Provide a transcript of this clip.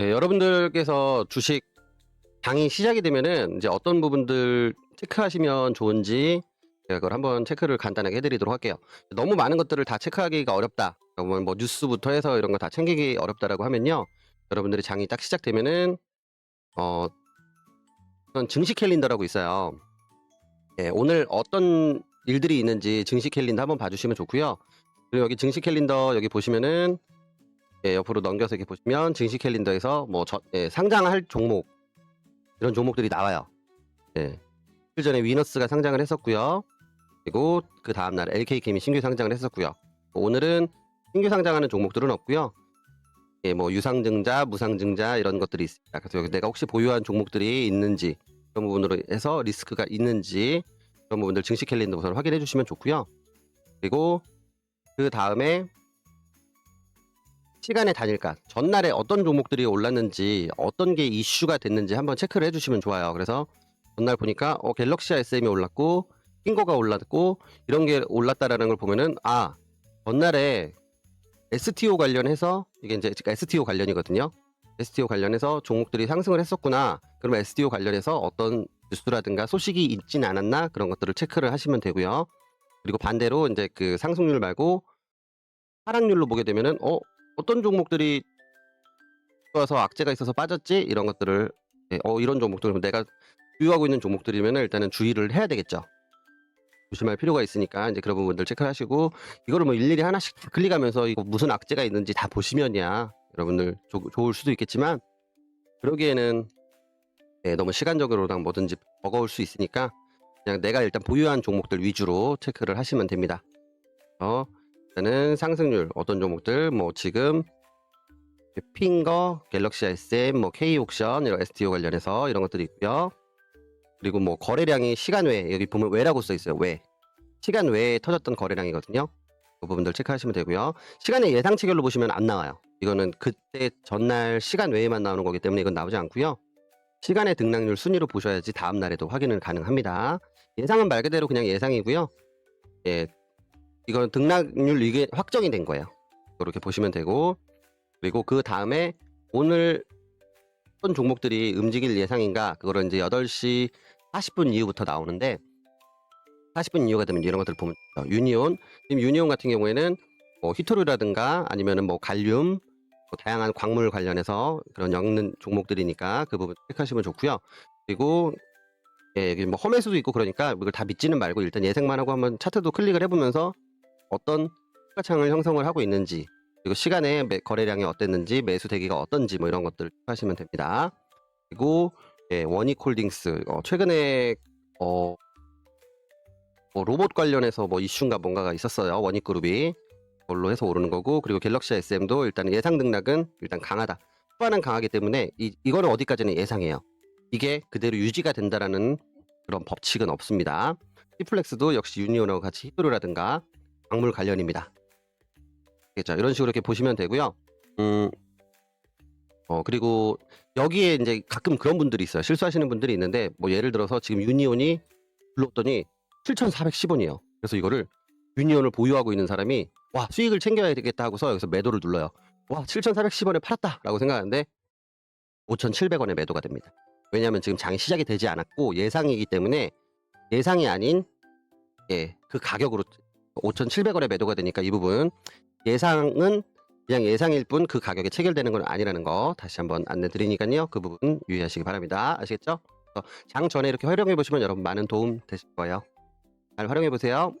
예, 여러분들께서 주식 장이 시작이 되면은 이제 어떤 부분들 체크하시면 좋은지 제가 그걸 한번 체크를 간단하게 해드리도록 할게요. 너무 많은 것들을 다 체크하기가 어렵다. 그러면 뭐 뉴스부터 해서 이런 거 다 챙기기 어렵다라고 하면요. 여러분들이 장이 딱 시작되면은 어 어떤 증시 캘린더라고 있어요. 예, 오늘 어떤 일들이 있는지 증시 캘린더 한번 봐주시면 좋고요. 그리고 여기 증시 캘린더 여기 보시면은 예, 옆으로 넘겨서 이렇게 보시면 증시 캘린더에서 뭐 저, 예, 상장할 종목 이런 종목들이 나와요. 예. 일 전에 위너스가 상장을 했었고요. 그리고 그 다음 날 LK캠이 신규 상장을 했었고요. 오늘은 신규 상장하는 종목들은 없고요. 예, 뭐 유상증자, 무상증자 이런 것들이 있습니다. 그래서 여기 내가 혹시 보유한 종목들이 있는지 그런 부분으로 해서 리스크가 있는지 그런 부분들 증시 캘린더 우선 확인해 주시면 좋고요. 그리고 그 다음에 시간의 단일가 전날에 어떤 종목들이 올랐는지 어떤 게 이슈가 됐는지 한번 체크를 해주시면 좋아요. 그래서 전날 보니까 어, 갤럭시 SM이 올랐고 핑거가 올랐고 이런 게 올랐다라는 걸 보면은 아 전날에 STO 관련해서 이게 이제 STO 관련이거든요. STO 관련해서 종목들이 상승을 했었구나. 그러면 STO 관련해서 어떤 뉴스라든가 소식이 있진 않았나 그런 것들을 체크를 하시면 되고요. 그리고 반대로 이제 그 상승률 말고 하락률로 보게 되면은 어 어떤 종목들이 좋아서 악재가 있어서 빠졌지 이런 것들을 예, 어 이런 종목들 내가 보유하고 있는 종목들이면 일단은 주의를 해야 되겠죠. 조심할 필요가 있으니까 이제 그런 부분들 체크하시고 이거를 뭐 일일이 하나씩 다 클릭하면서 이거 무슨 악재가 있는지 다 보시면야 여러분들 조, 좋을 수도 있겠지만 그러기에는 예, 너무 시간적으로랑 뭐든지 버거울 수 있으니까 그냥 내가 일단 보유한 종목들 위주로 체크를 하시면 됩니다. 어, 일단은 상승률 어떤 종목들 뭐 지금 핑거, 갤럭시 SM, 뭐 K 옥션 이런 STO 관련해서 이런 것들이 있고요. 그리고 뭐 거래량이 시간 외에 여기 보면 외라고 써 있어요. 외 시간 외에 터졌던 거래량이거든요. 그 부분들 체크하시면 되고요. 시간의 예상 체결로 보시면 안 나와요. 이거는 그때 전날 시간 외에만 나오는 거기 때문에 이건 나오지 않고요. 시간의 등락률 순위로 보셔야지 다음 날에도 확인을 가능합니다. 예상은 말 그대로 그냥 예상이고요. 예, 이건 등락률 이게 확정이 된 거예요. 이렇게 보시면 되고 그리고 그 다음에 오늘 어떤 종목들이 움직일 예상인가 그거를 이제 8시 40분 이후부터 나오는데 40분 이후가 되면 이런 것들 보면 돼요. 유니온 지금 유니온 같은 경우에는 뭐 히토류라든가 아니면은 뭐 갈륨 뭐 다양한 광물 관련해서 그런 엮는 종목들이니까 그 부분 체크하시면 좋고요. 그리고 예, 뭐 험해수도 있고 그러니까 이걸 다 믿지는 말고 일단 예상만 하고 한번 차트도 클릭을 해보면서 어떤 추가창을 형성을 하고 있는지 그리고 시간에 매, 거래량이 어땠는지 매수 대기가 어떤지 뭐 이런 것들 하시면 됩니다. 그리고 예, 원익홀딩스 어, 최근에 어, 뭐 로봇 관련해서 뭐 이슈인가 뭔가가 있었어요. 원익그룹이 그걸로 해서 오르는 거고 그리고 갤럭시 SM도 일단 예상 등락은 일단 강하다. 초반은 강하기 때문에 이, 이거는 어디까지는 예상해요. 이게 그대로 유지가 된다라는 그런 법칙은 없습니다. 히플렉스도 역시 유니온하고 같이 히드로라든가 광물 관련입니다. 겠죠 이런 식으로 이렇게 보시면 되고요. 음, 어, 그리고 여기에 이제 가끔 그런 분들이 있어요. 실수하시는 분들이 있는데, 뭐 예를 들어서 지금 유니온이 불렀더니 7,410원이에요. 그래서 이거를 유니온을 보유하고 있는 사람이 와, 수익을 챙겨야 되겠다 하고서 여기서 매도를 눌러요. 와, 7,410원에 팔았다! 라고 생각하는데 5,700원에 매도가 됩니다. 왜냐하면 지금 장이 시작이 되지 않았고 예상이기 때문에 예상이 아닌 예, 그 가격으로 5,700원에 매도가 되니까 이 부분 예상은 그냥 예상일 뿐 그 가격에 체결되는 건 아니라는 거 다시 한번 안내 드리니까요. 그 부분 유의하시기 바랍니다. 아시겠죠? 장 전에 이렇게 활용해 보시면 여러분 많은 도움 되실 거예요. 잘 활용해 보세요.